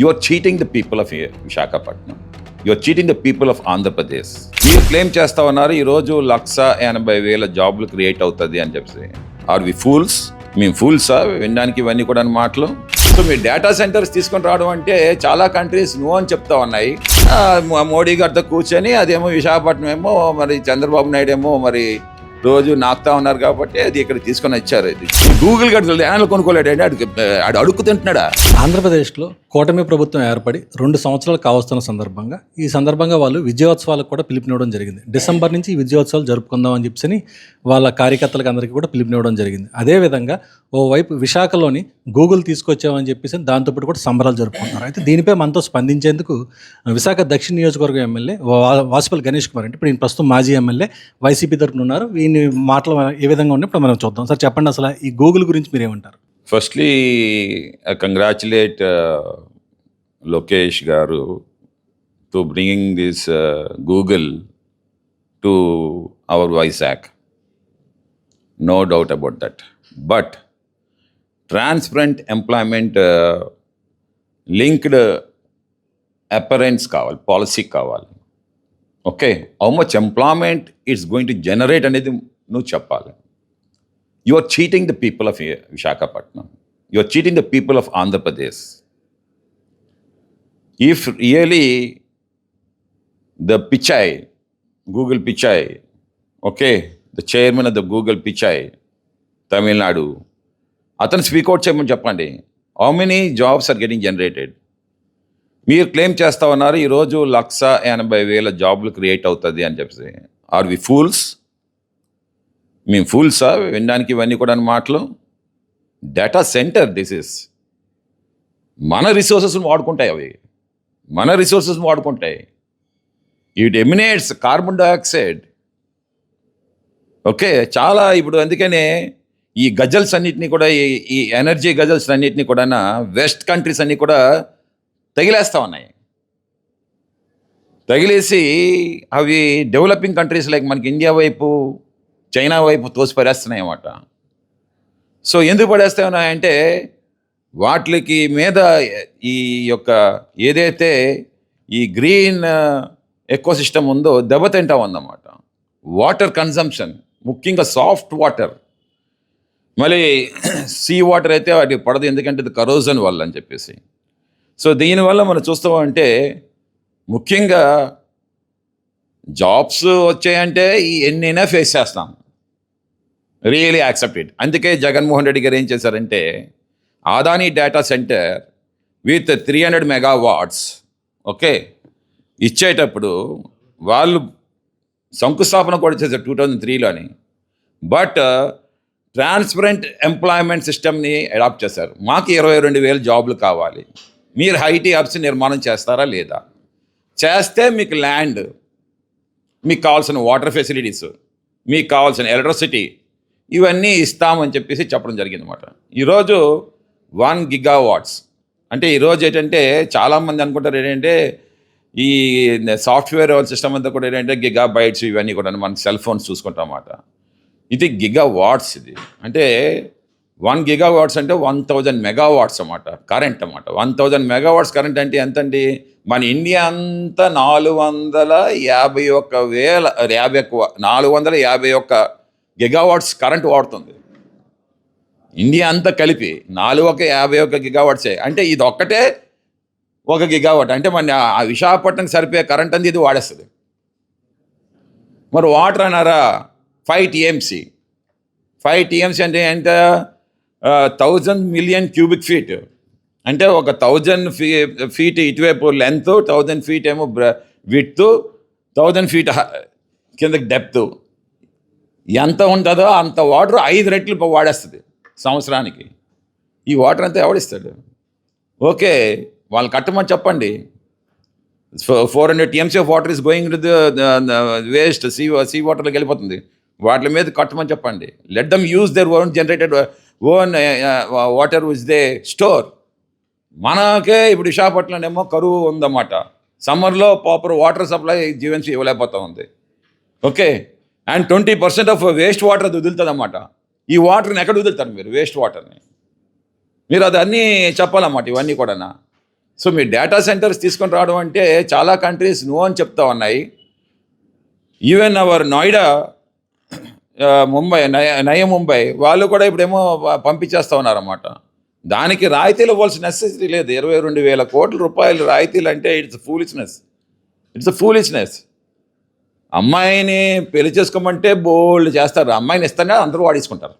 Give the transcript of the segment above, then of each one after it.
You are cheating the people of Visakhapatnam you are cheating the people of Andhra Pradesh మీరు claim చేస్తా ఉన్నారు ఈరోజు లక్ష ఎనభై వేల జాబ్లు క్రియేట్ అవుతుంది అని చెప్పి. ఆర్ వి ఫూల్స్ మేము ఫూల్సా వినడానికి ఇవన్నీ కూడా మాటలు. సో మీరు డేటా సెంటర్స్ తీసుకొని రావడం అంటే చాలా కంట్రీస్ నువ్వు అని చెప్తా ఉన్నాయి. మోడీ గారితో కూర్చొని అదేమో విశాఖపట్నం ఏమో మరి చంద్రబాబు నాయుడు ఏమో మరి రోజు నాకుతా ఉన్నారు కాబట్టి అది ఇక్కడ తీసుకొని వచ్చారు. ఇది గూగుల్ గడ్డలు ధ్యానాలు కొనుక్కోలేడు అంటే ఆడు ఆంధ్రప్రదేశ్లో కూటమి ప్రభుత్వం ఏర్పడి రెండు సంవత్సరాలు కావస్తున్న సందర్భంగా ఈ సందర్భంగా వాళ్ళు విజయోత్సవాలకు కూడా పిలుపునివ్వడం జరిగింది. డిసెంబర్ నుంచి ఈ విజయోత్సవాలు జరుపుకుందాం అని చెప్పి వాళ్ళ కార్యకర్తలకు అందరికీ కూడా పిలుపునివ్వడం జరిగింది. అదేవిధంగా ఓవైపు విశాఖలోని గూగుల్ తీసుకొచ్చామని చెప్పేసి దాంతోపాటు కూడా సంబరాలు జరుపుకుంటున్నారు. అయితే దీనిపై మనతో స్పందించేందుకు విశాఖ దక్షిణ నియోజకవర్గం ఎమ్మెల్యే వా- వాసుపల్లి గణేష్ కుమార్ అంటే ఇప్పుడు ఈయన ప్రస్తుతం మాజీ ఎమ్మెల్యే వైసీపీ తరపున ఉన్నారు. ఈయన మాటలు ఏ విధంగా ఉన్నాయి ఇప్పుడు మనం చూద్దాం. సార్ చెప్పండి అసలు ఈ గూగుల్ గురించి మీరు ఏమంటారు? Firstly congratulate Lokesh garu to bringing this Google to our Vizag no doubt about that but transparent employment linked అపరెంట్స్ కావాలి పాలసీ కావాలి okay how much employment it's going to generate అనేది నువ్వు చెప్పాలి you are cheating the people of uh, Vishakhapatnam. You are cheating the people of Andhra Pradesh. If really the Pichai, Google Pichai, okay, the chairman of the Google Pichai, Tamil Nadu, అతను speak out చేయమని చెప్పండి. How many jobs are getting generated మీరు claim చేస్తా ఉన్నారు ఈరోజు లక్ష ఎనభై వేల జాబ్లు క్రియేట్ అవుతుంది అని చెప్పి ఆర్ వి ఫూల్స్ మేము ఫూల్సా వినడానికి ఇవన్నీ కూడా మాటలు. డేటా సెంటర్ దిస్ ఇస్ మన రిసోర్సెస్ని వాడుకుంటాయి అవి. మన రిసోర్సెస్ని వాడుకుంటాయి. It emanates carbon dioxide okay చాలా ఇప్పుడు అందుకనే ఈ గజల్స్ అన్నిటినీ కూడా ఈ- ఈ ఎనర్జీ గజల్స్ అన్నిటినీ కూడా వెస్ట్ కంట్రీస్ అన్నీ కూడా తగిలేస్తా ఉన్నాయి. తగిలేసి అవి డెవలపింగ్ కంట్రీస్ లైక్ మనకి ఇండియా వైపు చైనా వైపు తోసిపడేస్తున్నాయి అన్నమాట సో ఎందుకు పడేస్తాయి ఉన్నాయంటే వాటికి మీద ఈ యొక్క ఏదైతే ఈ గ్రీన్ ఎక్కువ సిస్టమ్ ఉందో దెబ్బతింటా ఉందన్నమాట. వాటర్ కన్సంప్షన్ ముఖ్యంగా సాఫ్ట్ వాటర్. మళ్ళీ సీ వాటర్ అయితే వాటికి పడదు ఎందుకంటే ఇది కరోజన్ వల్ల అని చెప్పేసి. సో దీనివల్ల మనం చూస్తామంటే ముఖ్యంగా జాబ్స్ వచ్చాయంటే ఈ ఎన్నైనా ఫేస్ చేస్తాం. రియలీ యాక్సెప్టెడ్ అందుకే జగన్మోహన్ రెడ్డి గారు ఏం చేశారంటే Adani data centre with three hundred megawatts okay ఇచ్చేటప్పుడు వాళ్ళు శంకుస్థాపన కూడా చేశారు టూ థౌజండ్ త్రీలోని. బట్ ట్రాన్స్పరెంట్ ఎంప్లాయ్మెంట్ సిస్టమ్ని అడాప్ట్ చేశారు. మాకు ఇరవై రెండు వేల జాబ్లు కావాలి. మీరు హైటీ హబ్స్ నిర్మాణం చేస్తారా లేదా? చేస్తే మీకు ల్యాండ్ మీకు కావాల్సిన వాటర్ ఫెసిలిటీస్ మీకు కావాల్సిన ఎలక్ట్రిసిటీ ఇవన్నీ ఇస్తామని చెప్పేసి చెప్పడం జరిగింది అనమాట ఈరోజు వన్ గిగావాట్స్. అంటే ఈరోజు ఏంటంటే చాలామంది అనుకుంటారు ఏంటంటే ఈ సాఫ్ట్వేర్ సిస్టమ్ అంతా కూడా ఏంటంటే గిగా బైట్స్ ఇవన్నీ కూడా మన సెల్ ఫోన్స్ చూసుకుంటాం అన్నమాట ఇది గిగా వాట్స్ ఇది. అంటే వన్ గిగా వాట్స్ అంటే వన్ థౌజండ్ మెగా వాట్స్ అన్నమాట కరెంట్ అన్నమాట. One thousand mega watts current అంటే ఎంతండి? మన ఇండియా అంతా నాలుగు వందల యాభై ఒక్క వేల యాభై ఒక్క నాలుగు వందల యాభై ఒక్క గిగావాట్స్ కరెంట్ వాడుతుంది. ఇండియా అంతా కలిపి నాలుగు ఒక యాభై ఒక్క గిగావాట్సే. అంటే ఇది ఒక్కటే ఒక గిగావాట్. అంటే మన ఆ విశాఖపట్నం సరిపోయే కరెంట్ అంది ఇది వాడేస్తుంది. మరి వాటర్ అన్నారా? ఫైవ్ టీఎంసీ ఫైవ్ టీఎంసీ అంటే ఎంత? థౌజండ్ మిలియన్ క్యూబిక్ ఫీట్ అంటే ఒక థౌజండ్ ఫీ ఫీట్ ఇటువైపు లెంత్ థౌజండ్ ఫీట్ ఏమో విత్ థౌజండ్ ఫీట్ కిందకి డెప్త్ ఎంత ఉంటుందో అంత వాటర్ ఐదు రెట్లు వాడేస్తుంది సంవత్సరానికి. ఈ వాటర్ అంతా ఎవడిస్తాడు ఓకే వాళ్ళు కట్టమని చెప్పండి. Four hundred TMC of water is going to waste sea sea వాటర్లోకి వెళ్ళిపోతుంది. వాటి మీద కట్టమని చెప్పండి. Let them use their own generated own water which they store మనకే ఇప్పుడు విశాఖపట్నంలో ఏమో కరువు ఉందన్నమాట. సమ్మర్లో ప్రాపర్ వాటర్ సప్లై జీవన్సీ ఇవ్వలేకపోతా ఉంది okay and twenty percent of waste water అది వదులుతుంది అన్నమాట ఈ వాటర్ని ఎక్కడ వదులుతారు మీరు? వేస్ట్ వాటర్ని మీరు అది అన్నీ చెప్పాలన్నమాట ఇవన్నీ కూడా సో మీ డేటా సెంటర్స్ తీసుకొని రావడం అంటే చాలా కంట్రీస్ నో అని చెప్తా ఉన్నాయి. ఈవెన్ అవర్ నోయిడా ముంబై నయ నయ ముంబై. వాళ్ళు కూడా ఇప్పుడేమో పంపించేస్తూ పంపించేస్తా ఉన్నారన్నమాట. దానికి రాయితీలు ఇవ్వాల్సిన నెసెసిటీ లేదు. ఇరవై రెండు వేల కోట్ల రూపాయలు రాయితీలు అంటే ఇట్స్ ఫూలిష్నెస్ ఇట్స్ ఫూలిష్నెస్ అమ్మాయిని పెళ్ళి చేసుకోమంటే బోల్డ్ చేస్తారు. అమ్మాయిని ఇస్తానే అందరూ వాడేసుకుంటారు.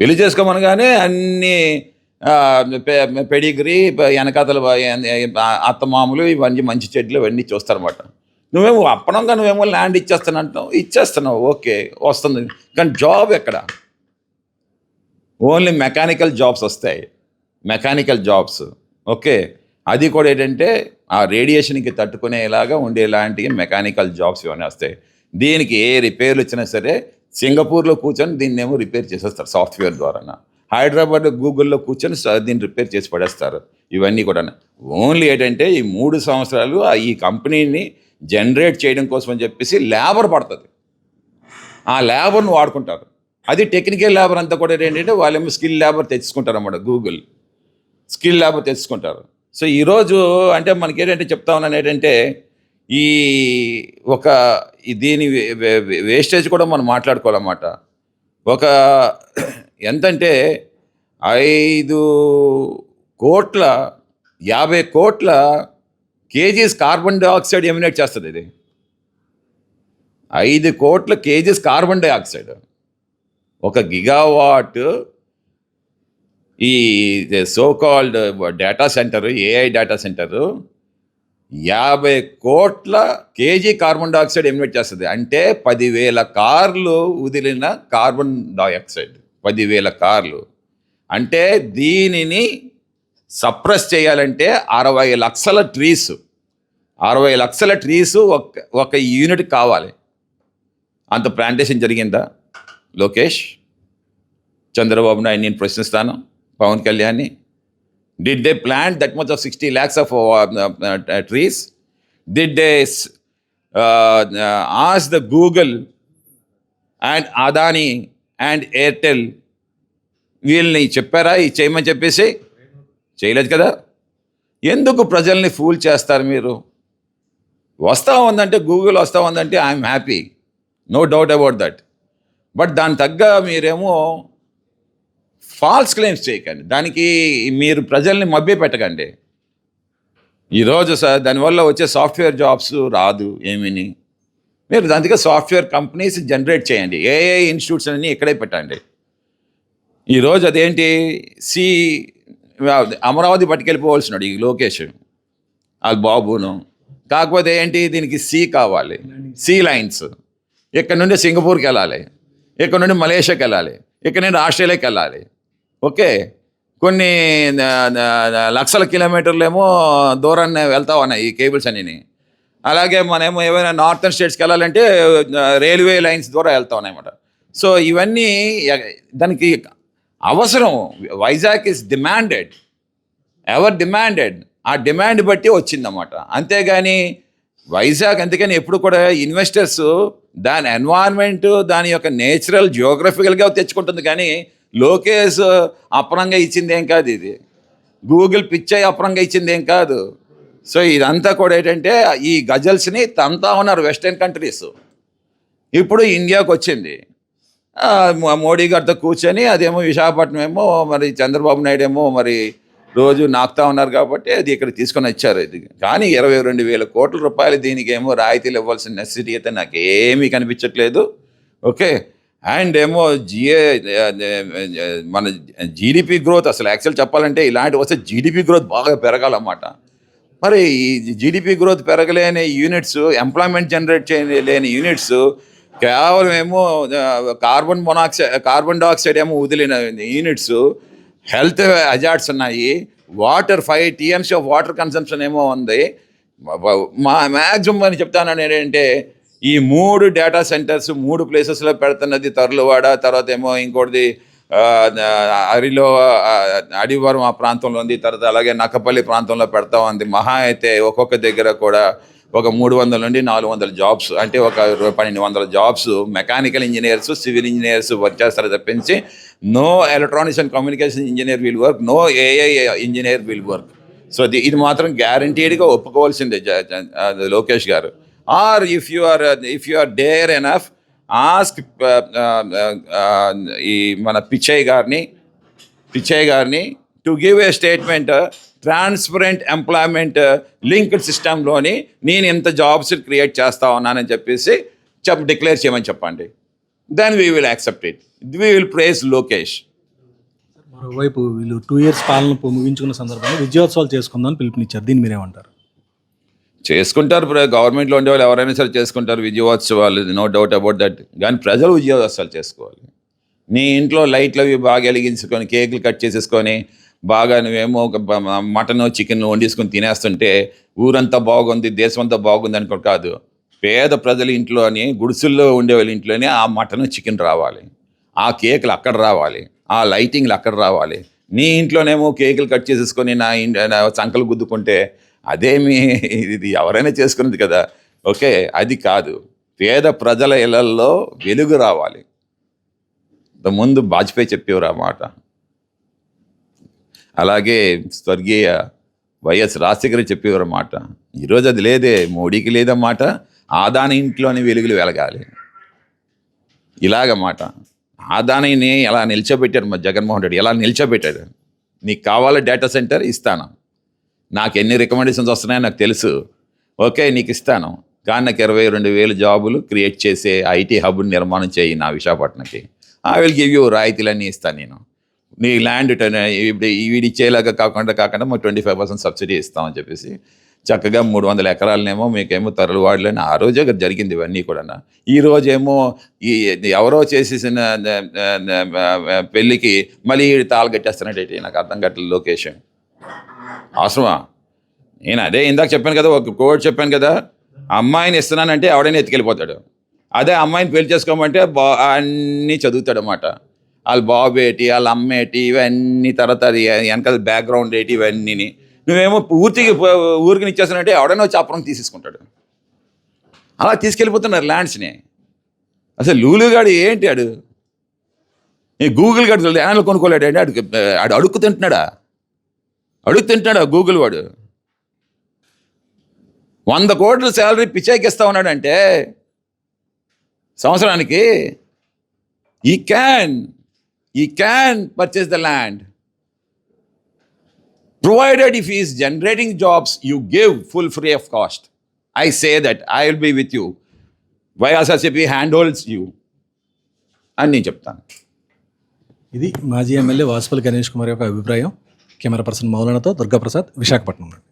పెళ్ళి చేసుకోమనగానే అన్ని పెడిగిరి వెనకాతలు పెడిగ్రీ అత్తమామలు ఇవన్నీ మంచి చెట్లు ఇవన్నీ చూస్తారన్నమాట. నువ్వేమో అప్పనంగా నువ్వేమో ల్యాండ్ ఇచ్చేస్తానంటావు ఇచ్చేస్తున్నావు ఓకే వస్తుంది. కానీ జాబ్ ఎక్కడ? ఓన్లీ మెకానికల్ జాబ్స్ వస్తాయి. Mechanical jobs okay. అది కూడా ఏంటంటే ఆ రేడియేషన్కి తట్టుకునేలాగా ఉండేలాంటి మెకానికల్ జాబ్స్ ఇవన్నీ వస్తాయి. దీనికి ఏ రిపేర్లు వచ్చినా సరే సింగపూర్లో కూర్చొని దీన్ని ఏమో రిపేర్ చేసేస్తారు సాఫ్ట్వేర్ ద్వారా హైదరాబాద్లో గూగుల్లో కూర్చొని దీన్ని రిపేర్ చేసి పడేస్తారు. ఇవన్నీ కూడా ఓన్లీ ఏంటంటే ఈ మూడు సంవత్సరాలు ఈ కంపెనీని జనరేట్ చేయడం కోసం అని చెప్పేసి లేబర్ పడుతుంది. ఆ లేబర్ను వాడుకుంటారు. అది టెక్నికల్ లేబర్ అంతా కూడా ఏంటంటే వాళ్ళేమో స్కిల్ లేబర్ తెచ్చుకుంటారు అన్నమాట గూగుల్. స్కిల్ లేబర్ తెచ్చుకుంటారు. సో ఈరోజు అంటే మనకి ఏంటంటే చెప్తా ఉన్నాను ఏంటంటే ఈ ఒక దీని వే- వే- వేస్టేజ్ కూడా మనం మాట్లాడుకోవాలన్నమాట. ఒక ఎంతంటే ఐదు కోట్ల యాభై కోట్ల కేజీస్ కార్బన్ డైఆక్సైడ్ ఎమినేట్ చేస్తుంది ఇది. ఐదు కోట్ల కేజీస్ కార్బన్ డైఆక్సైడ్. ఒక గిగావాట్ ఈ so called data centre AI data centre యాభై కోట్ల కేజీ కార్బన్ డైఆక్సైడ్ ఎమినేట్ చేస్తుంది. అంటే పదివేల కార్లు వదిలిన కార్బన్ డైఆక్సైడ్. పదివేల కార్లు. అంటే దీనిని సప్రెస్ చేయాలంటే అరవై లక్షల ట్రీస్. అరవై లక్షల ట్రీస్ ఒక ఒక యూనిట్ కావాలి. అంత ప్లాంటేషన్ జరిగిందా? లోకేష్ చంద్రబాబు నాయుడు నేను ప్రశ్నిస్తాను పవన్ కళ్యాణ్ని. Did they plant that much of sixty lakhs of trees did they ask the Google and Adani and Airtel వీళ్ళని చెప్పారా? ఇది చేయమని చెప్పేసి చేయలేదు కదా? ఎందుకు ప్రజల్ని ఫూల్ చేస్తారు మీరు? వస్తా ఉందంటే గూగుల్ వస్తా ఉందంటే I'm happy no doubt about that but దాని తగ్గ మీరేమో ఫాల్స్ క్లెయిమ్స్ చేయకండి. దానికి మీరు ప్రజల్ని మభ్య పెట్టకండి. ఈరోజు సార్ దానివల్ల వచ్చే సాఫ్ట్వేర్ జాబ్స్ రాదు ఏమీని. మీరు దానికి సాఫ్ట్వేర్ కంపెనీస్ జనరేట్ చేయండి. ఏఏ ఇన్స్టిట్యూట్స్ అన్నీ ఇక్కడే పెట్టండి. ఈరోజు అదేంటి? సి అమరావతి పట్టుకెళ్ళిపోవాల్సినాడు ఈ లోకేష్. ఆ బాబును. కాకపోతే ఏంటి? దీనికి సి కావాలి. Sea lines. ఇక్కడ నుండి సింగపూర్కి వెళ్ళాలి. ఇక్కడ నుండి మలేషియాకి వెళ్ళాలి. ఇక్కడ నుండి ఆస్ట్రేలియాకి వెళ్ళాలి. ఓకే? కొన్ని లక్షల కిలోమీటర్లు ఏమో దూరాన్ని వెళ్తా ఉన్నాయి ఈ కేబుల్స్ అన్నీ అలాగే మనమేమో ఏమైనా నార్థన్ స్టేట్స్కి వెళ్ళాలంటే రైల్వే లైన్స్ ద్వారా వెళ్తా ఉన్నాయన్నమాట. సో ఇవన్నీ దానికి అవసరం. Vizag is demanded ever demanded ఆ డిమాండ్ బట్టి వచ్చిందన్నమాట. అంతేగాని వైజాగ్ అందుకని ఎప్పుడు కూడా ఇన్వెస్టర్స్ దాని ఎన్వైర్న్మెంట్ దాని యొక్క నేచురల్ జియోగ్రఫికల్గా తెచ్చుకుంటుంది కానీ లోకేష్ అపరంగా ఇచ్చింది ఏం కాదు ఇది. గూగుల్ పిచ్చై అపరంగా ఇచ్చింది ఏం కాదు. సో ఇదంతా కూడా ఏంటంటే ఈ గజల్స్ని తంతా ఉన్నారు వెస్టర్న్ కంట్రీస్ ఇప్పుడు ఇండియాకి వచ్చింది. మోడీ గారితో కూర్చొని అదేమో విశాఖపట్నం ఏమో మరి చంద్రబాబు నాయుడు ఏమో మరి రోజు నాకుతా ఉన్నారు కాబట్టి అది ఇక్కడ తీసుకొని వచ్చారు. ఇది కానీ ఇరవై రెండు వేల కోట్ల రూపాయలు దీనికి ఏమో రాయితీలు ఇవ్వాల్సిన నెసిటీ అయితే నాకు ఏమీ కనిపించట్లేదు. ఓకే? అండ్ ఏమో జిఏ మన జీడిపి గ్రోత్ అసలు యాక్చువల్ చెప్పాలంటే ఇలాంటి వస్తే జీడిపి గ్రోత్ బాగా పెరగాలన్నమాట. మరి ఈ జీడిపి గ్రోత్ పెరగలేని యూనిట్స్ ఎంప్లాయ్మెంట్ జనరేట్ చేయలేని యూనిట్స్ కేవలం ఏమో కార్బన్ మొనాక్సైడ్ కార్బన్ డైఆక్సైడ్ ఏమో వదిలిన యూనిట్స్ హెల్త్ అజార్ట్స్ ఉన్నాయి. Water five TMC of water consumption ఏమో ఉంది. మా మ్యాక్సిమం అని చెప్తాను ఏంటంటే ఈ మూడు డేటా సెంటర్స్ మూడు ప్లేసెస్లో పెడుతున్నది తరులవాడ తర్వాత ఏమో ఇంకోటిది అరిలో అడివరం ఆ ప్రాంతంలో ఉంది తర్వాత అలాగే నక్కపల్లి ప్రాంతంలో పెడతా ఉంది. మహా అయితే ఒక్కొక్క దగ్గర కూడా ఒక మూడు వందల నుండి నాలుగు వందల జాబ్స్ అంటే ఒక పన్నెండు వందల jobs mechanical engineers civil engineers work చేస్తారు తప్పించి no electronics and communication engineer will work no AI engineer will work so ఇది ఇది మాత్రం గ్యారంటీడ్గా ఒప్పుకోవాల్సిందే Lokesh garu. Or if you are if you are dare enough ask ఈ మన పిచ్చయ్య గారిని పిచ్చయ్య గారిని to give a statement transparent employment linked సిస్టంలోని నేను ఎంత జాబ్స్ క్రియేట్ చేస్తా ఉన్నానని చెప్పేసి చెప్ డిక్లేర్ చేయమని చెప్పండి. Then we will accept it we will praise Lokesh మరోవైపు వీళ్ళు టూ ఇయర్స్ పాలన ముగించుకున్న సందర్భంగా విజయోత్సవాలు చేసుకుందామని పిలుపునిచ్చారు. దీన్ని మీరేమంటారు చేసుకుంటారు గవర్నమెంట్లో ఉండే వాళ్ళు ఎవరైనా సరే చేసుకుంటారు విజయోత్సవాలు. నో డౌట్ అబౌట్ దట్ కానీ ప్రజలు విజయోత్సవాలు చేసుకోవాలి. నీ ఇంట్లో లైట్లు అవి బాగా వెలిగించుకొని కేకులు కట్ చేసేసుకొని బాగా నువ్వేమో ఒక మటను మటన్ చికెన్ వండేసుకుని తినేస్తుంటే ఊరంతా బాగుంది దేశం అంతా బాగుంది అనుకో కాదు. పేద ప్రజల ఇంట్లోని గుడిసెల్లో ఉండే వాళ్ళ ఇంట్లోనే ఆ మటన్ చికెన్ రావాలి. ఆ కేకులు అక్కడ రావాలి. ఆ లైటింగ్లు అక్కడ రావాలి. నీ ఇంట్లోనేమో కేకులు కట్ చేసేసుకొని నా ఇంటి నా సంకలు గుద్దుకుంటే అదేమి ఇది ఎవరైనా చేసుకున్నది కదా. ఓకే అది కాదు. పేద ప్రజల ఇళ్ళలో వెలుగు రావాలి. ఇంత ముందు వాజ్పేయి చెప్పేవారు ఆ మాట. అలాగే స్వర్గీయ వైఎస్ రాజశేఖర్ చెప్పేవారు మాట ఈరోజు అది లేదే మోడీకి లేదన్నమాట ఆదాని ఇంట్లోని వెలుగులు వెలగాలి. ఇలాగ మాట. ఆదానిని ఎలా నిల్చోబెట్టారు మా జగన్మోహన్ రెడ్డి? ఎలా నిల్చోబెట్టాడు నీకు కావాలా డేటా సెంటర్ ఇస్తాను. నాకు ఎన్ని రికమెండేషన్స్ వస్తున్నాయో నాకు తెలుసు. ఓకే నీకు ఇస్తాను. కానీ నాకు ఇరవై రెండు వేలు జాబులు క్రియేట్ చేసే ఐటీ హబ్ నిర్మాణం చేయి నా విశాఖపట్నంకి. ఐ విల్ గివ్ యూ రాయితీలన్నీ ఇస్తాను నేను. నీ ల్యాండ్ ఇప్పుడు వీడి ఇచ్చేలాగా కాకుండా కాకుండా మాకు ట్వంటీ ఫైవ్ పర్సెంట్ సబ్సిడీ ఇస్తామని చెప్పేసి చక్కగా మూడు వందల ఎకరాలనేమో మీకేమో తరలు వాడలేని ఆ రోజే జరిగింది ఇవన్నీ కూడా ఈ రోజేమో ఈ ఎవరో చేసేసిన పెళ్ళికి మళ్ళీ ఈడు కట్టేస్తున్నట్టు నాకు అర్థం కట్టలేదు లొకేషన్. అవసరమా నేను అదే ఇందాక చెప్పాను కదా ఒక కోడ్ చెప్పాను కదా అమ్మాయిని ఇస్తున్నానంటే ఎవడైనా ఎత్తుకెళ్ళిపోతాడు. అదే అమ్మాయిని పెళ్ళి చేసుకోమంటే బా అన్నీ చదువుతాడు వాళ్ళ బాబు ఏంటి వాళ్ళ అమ్మ ఏంటి ఇవన్నీ తర్వాత అది వెనకాల బ్యాక్గ్రౌండ్ ఏంటి ఇవన్నీ నువ్వేమో పూర్తిగా ఊరికి ఇచ్చేస్తానంటే ఎవడైనా వచ్చి అప్పురం తీసేసుకుంటాడు. అలా తీసుకెళ్ళిపోతున్నారు ల్యాండ్స్ని. అసలు లూలుగాడు ఏంటి ఆడు? ఈ గూగుల్ గాడు ల్యాండ్లు కొనుక్కోలేడు అంటే ఆడు ఆడు అడుక్కు తింటున్నాడా? అడుగు తింటున్నాడా గూగుల్ వాడు? వంద కోట్ల శాలరీ పిచ్చాయికి ఇస్తా ఉన్నాడంటే సంవత్సరానికి ఈ can ఈ can purchase the land provided if is generating jobs you give full free of cost I say that I will be with you YSRCP hand holds you అని నేను చెప్తాను ఇది మాజీ ఎమ్మెల్యే వాసుపల్లి గణేష్ కుమార్ యొక్క అభిప్రాయం కెమెరా పర్సన్ మౌలానాతో దుర్గాప్రసాద్ విశాఖపట్నం నుండి